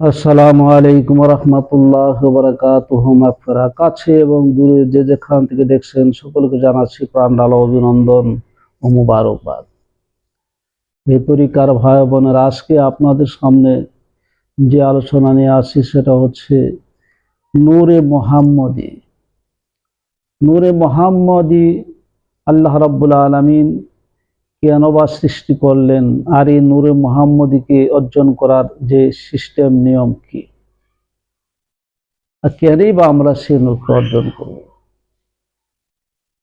আসসালামু আলাইকুম রহমতুল্লাহ বারাকাতুহ মাগফিরা কাছে এবং দূরে যে যেখান থেকে দেখছেন, সকলকে জানাচ্ছি প্রাণডাল অভিনন্দন ও মুবারকবাদ। এই তরিকার ভাই বোনের আজকে আপনাদের সামনে যে আলোচনা নিয়ে আসি সেটা হচ্ছে নূরে মোহাম্মদী। নূরে মোহাম্মদী আল্লাহ রাব্বুল আলামিন কেন সৃষ্টি করলেন। আর এই নূরে মোহাম্মদীকে অর্জন করার যে সিস্টেম, নিয়ম কি? কেনই বা আমরা সে নূরকে অর্জন করব?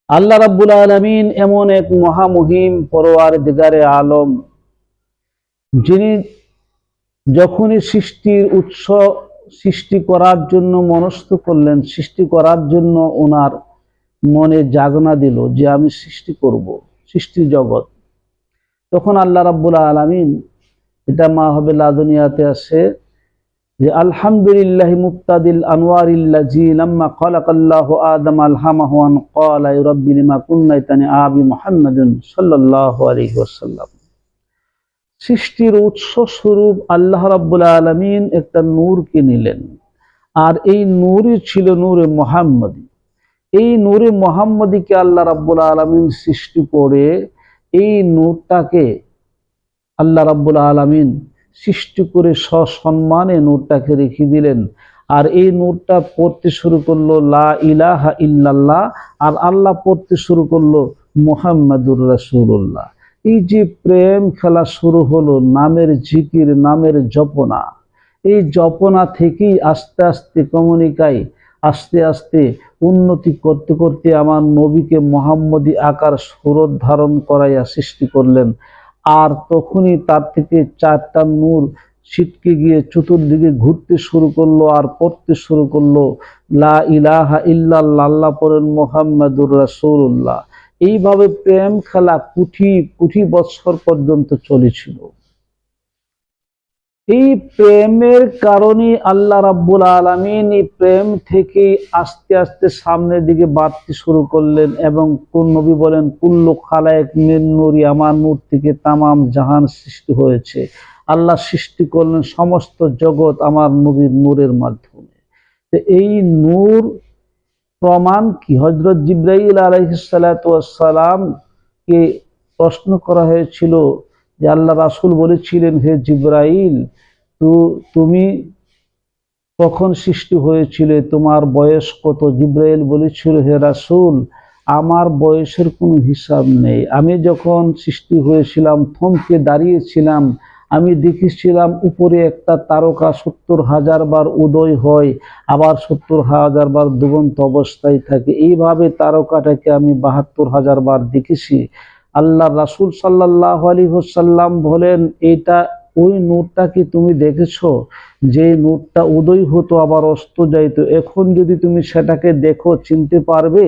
আল্লাহ রাব্বুল আলামিন এমন এক মহামহিম পরোয়ার দিগারে আলম, যিনি যখনই সৃষ্টির উৎস সৃষ্টি করার জন্য মনস্থ করলেন, সৃষ্টি করার জন্য ওনার মনে জাগনা দিল যে আমি সৃষ্টি করব, সৃষ্টি জগৎ। তখন আল্লাহ রাব্বুল আলামিন, এটা মা হবে লাদুনিয়াতে আছে যে আলহামদুলিল্লাহ মুক্তাদিল আনওয়ারিল্লাজি লাম্মা আদম আলহামাহু আন ক্বালা সৃষ্টির উৎস স্বরূপ আল্লাহ রাব্বুল আলামিন একটা নূরকে নিলেন আর এই নূরই ছিল নূরে মোহাম্মদী। এই নূরে মোহাম্মদীকে আল্লাহ রাব্বুল আলামিন সৃষ্টি করে এই নূরটাকে আল্লাহ রাব্বুল আলামিন সৃষ্টি করে সসম্মানে নূরটাকে রেখে দিলেন। আর এই নূরটা পড়তে শুরু করল, লা ইলাহা ইল্লাল্লাহ, আর আল্লাহ পড়তে শুরু করল, মোহাম্মদুর রাসূলুল্লাহ। এই যে প্রেম খেলা শুরু হলো, নামের জিকির, নামের জপনা। এই জপনা থেকেই আস্তে আস্তে কমনিকায়, আস্তে আস্তে উন্নতি করতে করতে আমার নবীকে মোহাম্মদী আকার সুরত ধারণ করাইয়া সৃষ্টি করলেন। আর তখনই তার থেকে চারটা নূর ছিটকে গিয়ে চতুর্দিকে ঘুরতে শুরু করল আর পড়তে শুরু করল। লা ইলাহা ইল্লাল্লাহ পড়েন মোহাম্মদুর রাসূলুল্লাহ। এইভাবে প্রেম খেলা কুঠি কুঠি বৎসর পর্যন্ত চলেছিল। এই প্রেমের কারণে আল্লাহ রাব্বুল আলামিন এই প্রেম থেকে আস্তে আস্তে সামনের দিকে বাড়তে শুরু করলেন এবং কোন নবী বলেন, কুল্লু খালায়েক মিন নূরি আমার নূর থেকে তামাম জাহান সৃষ্টি হয়েছে। আল্লাহ সৃষ্টি করলেন সমস্ত জগৎ আমার নবীর নূরের মাধ্যমে। তো এই নূর প্রমাণ কি? হজরত জিব্রাইল আলাইসালাম কে প্রশ্ন করা হয়েছিল যে আল্লাহ রাসুল বলেছিলেন, হে জিব্রাইল, তো, তুমি কখন সৃষ্টি হয়েছিলে? তোমার বয়স কত? জিব্রাইল বলেছিল, হে রাসুল, আমার বয়সের কোনো হিসাব নেই। আমি যখন সৃষ্টি হয়েছিলাম, থমকে দাঁড়িয়েছিলাম, আমি দেখেছিলাম উপরে একটা তারকা সত্তর হাজার বার উদয় হয়, আবার সত্তর হাজার বার দুবন্ত অবস্থায় থাকে। এইভাবে তারকাটাকে আমি বাহাত্তর হাজার বার দেখেছি। আল্লাহ রাসুল সাল্লাহ আলী হোসাল্লাম বলেন, এটা ওই নূরটাকে তুমি দেখেছ? যে নূরটা উদয় হতো, আবার অস্ত যাইতো। এখন যদি তুমি সেটাকে দেখো, চিনতে পারবে?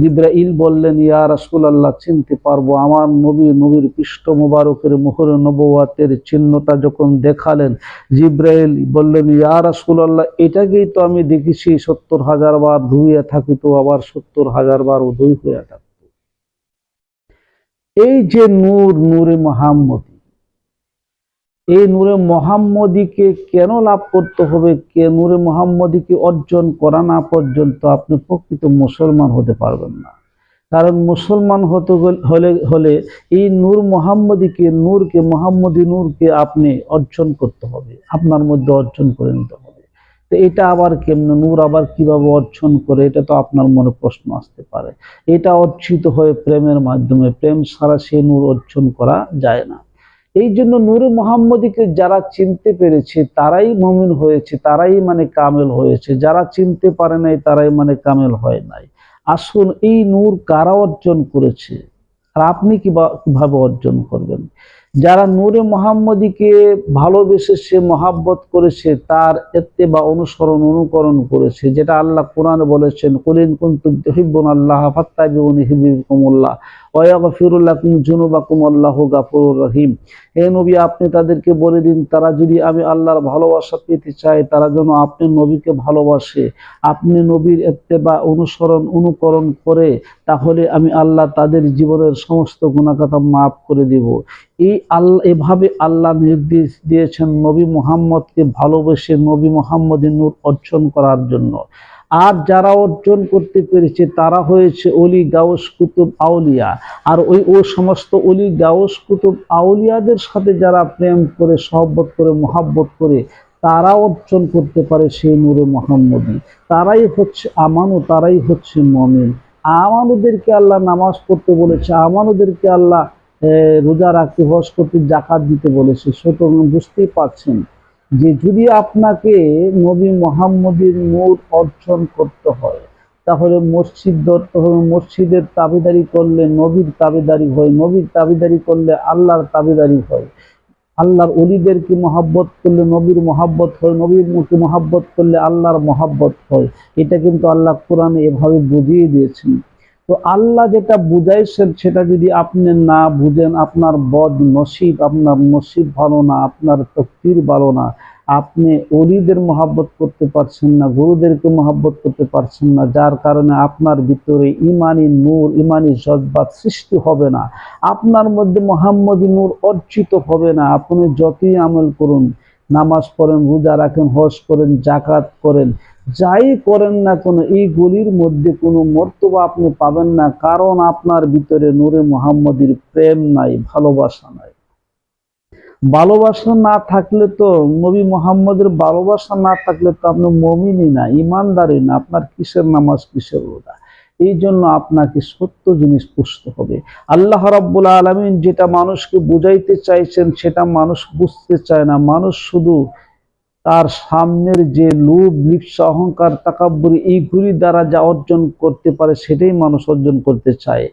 জিব্রাইল বললেন, ইয়া রাসুল আল্লাহ চিনতে পারব। আমার নবী, নবীর পৃষ্ঠ মুবারকের মুহরে নবুয়াতের চিহ্নটা যখন দেখালেন, জিব্রাইল বললেন, ইয়া রাসুল আল্লাহ এটাকেই তো আমি দেখেছি সত্তর হাজার বার ধুইয়া থাকিত, আবার সত্তর হাজার বার উদয় হইয়া থাকতো। এই যে নূর, নূরে মোহাম্মদী, এই নূরে মোহাম্মদীকে কেন লাভ করতে হবে? কে নূরে মোহাম্মদীকে অর্জন করা না পর্যন্ত আপনি প্রকৃত মুসলমান হতে পারবেন না। কারণ মুসলমান হতে হলে হলে এই নূর মোহাম্মদীকে, নূরকে, মোহাম্মদী নূরকে আপনি অর্জন করতে হবে। আপনার মধ্যে অর্জন করে নিতে হবে। তো এটা আবার কেমন? নূর আবার কীভাবে অর্জন করে? এটা তো আপনার মনে প্রশ্ন আসতে পারে। এটা অর্জিত হয়ে প্রেমের মাধ্যমে, প্রেম ছাড়া সে নূর অর্জন করা যায় না। এই জন্য নূরে মোহাম্মদীকে যারা চিনতে পেরেছে, তারাই মমিন হয়েছে, তারাই মানে কামেল হয়েছে। যারা চিনতে পারে নাই, তারাই মানে কামেল হয় নাই। আসুন, এই নূর কারা অর্জন করেছে? আর আপনি কীভাবে অর্জন করবেন? যারা নূরে মোহাম্মদীকে ভালোবেসে সে মহাব্বত করেছে, তার এতে বা অনুসরণ, অনুকরণ করেছে, যেটা আল্লাহ কোরআন বলেছেন কলিন কুন্তুম হিব্বন আল্লাহ ফাত্তাবি হিবিকুমুল্লাহ ওয়াগফিরু লাকুম যুনুবাকুম, আল্লাহু গাফুরুর রহিম। হে নবী, আপনি তাদেরকে বলে দিন, তারা যদি আমি আল্লাহর ভালোবাসা পেতে চায়, তারা যেন আপনি নবীকে ভালোবাসে। আপনি নবীর এত্তেবা অনুসরণ, অনুকরণ করে, তাহলে আমি আল্লাহ তাদের জীবনের সমস্ত গুণাকাতা মাফ করে দেব। এই আল্লাহ এভাবে আল্লাহ নির্দেশ দিয়েছেন নবী মুহাম্মদকে ভালোবেসে নবী মুহাম্মদের নূর অর্জন করার জন্য। আর যারা অর্জন করতে পেরেছে, তারা হয়েছে অলি গাউস কুতুব আউলিয়া। আর ওই ও সমস্ত অলি গাউস কুতুব আউলিয়াদের সাথে যারা প্রেম করে সহবত করে, মহাব্বত করে, তারা অর্জন করতে পারে সেই নূরে মোহাম্মদী তারাই হচ্ছে আমানু তারাই হচ্ছে মমিন। আমানুদেরকে আল্লাহ নামাজ পড়তে বলেছে, আমানুদেরকে আল্লাহ রোজা রাখতে, হজ করতে জাকাত দিতে বলেছে। সুতরাং বুঝতেই পারছেন যে যদি আপনাকে নবী মোহাম্মদের নূর অর্জন করতে হয়, তাহলে মসজিদ মসজিদের তাবেদারি করলে নবীর তাবেদারি হয়, নবীর তাবেদারি করলে আল্লাহর তাবেদারি হয়। আল্লাহর অলিদেরকে মহাব্বত করলে নবীর মহাব্বত হয়, নবীর মুখে মহাব্বত করলে আল্লাহর মহাব্বত হয়? এটা কিন্তু আল্লাহ কোরআনে এভাবে বুঝিয়ে দিয়েছেন। তো আল্লাহ যেটা বুঝাইছেন, সেটা যদি আপনি না বুঝেন, আপনার বদ নসিব আপনার নসিব ভালো না, আপনার তকদির ভালো না, আপনি অলিদের মহাব্বত করতে পারছেন না, গুরুদেরকে মহাব্বত করতে পারছেন না, যার কারণে আপনার ভিতরে ইমানি নূর, ইমানি জজবাত সৃষ্টি হবে না, আপনার মধ্যে মোহাম্মদী নূর অর্জিত হবে না, আপনি যতই আমল করুন, নামাজ পড়েন, রোজা রাখেন, হজ করেন জাকাত করেন যাই করেন না কোনো, এই গলির মধ্যে কোনো মর্তবা আপনি পাবেন না, কারণ আপনার ভিতরে নূরে মোহাম্মদীর প্রেম নাই, ভালোবাসা নাই। ভালোবাসা না থাকলে তো, নবী মোহাম্মদের ভালোবাসা না থাকলে তো আপনি মমিনই না, ইমানদারই না, আপনার কিসের নামাজ, কিসের রোজা? এই জন্য আপনাকে সত্য জিনিস বুঝতে হবে। আল্লাহ রাব্বুল আলমিন যেটা মানুষকে বুঝাইতে চাইছেন, সেটা মানুষ বুঝতে চায় না। মানুষ শুধু তার সামনের যে লোভ লিপসা অহংকার, তাকাব্বুরি এইগুলি দ্বারা যা অর্জন করতে পারে, সেটাই মানুষ অর্জন করতে চায়।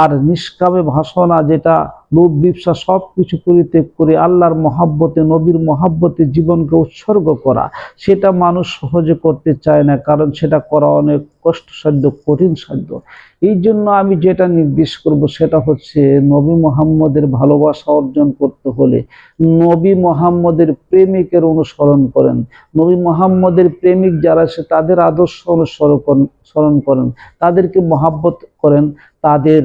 আর নিষ্কামে ভাষণা যেটা লোভ লিপ্সা সব কিছু পরিত্যাগ করে আল্লাহর মহাব্বতে, নবীর মহাব্বতে জীবনকে উৎসর্গ করা। সেটা মানুষ সহজে করতে চায় না, কারণ সেটা করা অনেক কষ্টসাধ্য, কঠিন সাধ্য। এই জন্য আমি যেটা নির্দেশ করব সেটা হচ্ছে, নবী মোহাম্মদের ভালোবাসা অর্জন করতে হলে নবী মোহাম্মদের প্রেমিকের অনুসরণ করেন। নবী মোহাম্মদের প্রেমিক যারা সে তাদের আদর্শ অনুসরণ স্মরণ করেন। তাদেরকে মহাব্বত করেন। তাদের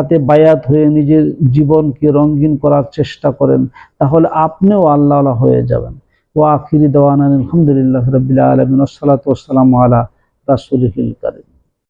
হাতে বায়াত হয়ে নিজের জীবনকে রঙিন করার চেষ্টা করেন, তাহলে আপনিও আল্লাহ হয়ে যাবেন। ও আখিরি দেওয়ান আলহামদুলিল্লাহ রবিল্লা আলমিন আসসালাতু আলা রাসুলহিল কারিম।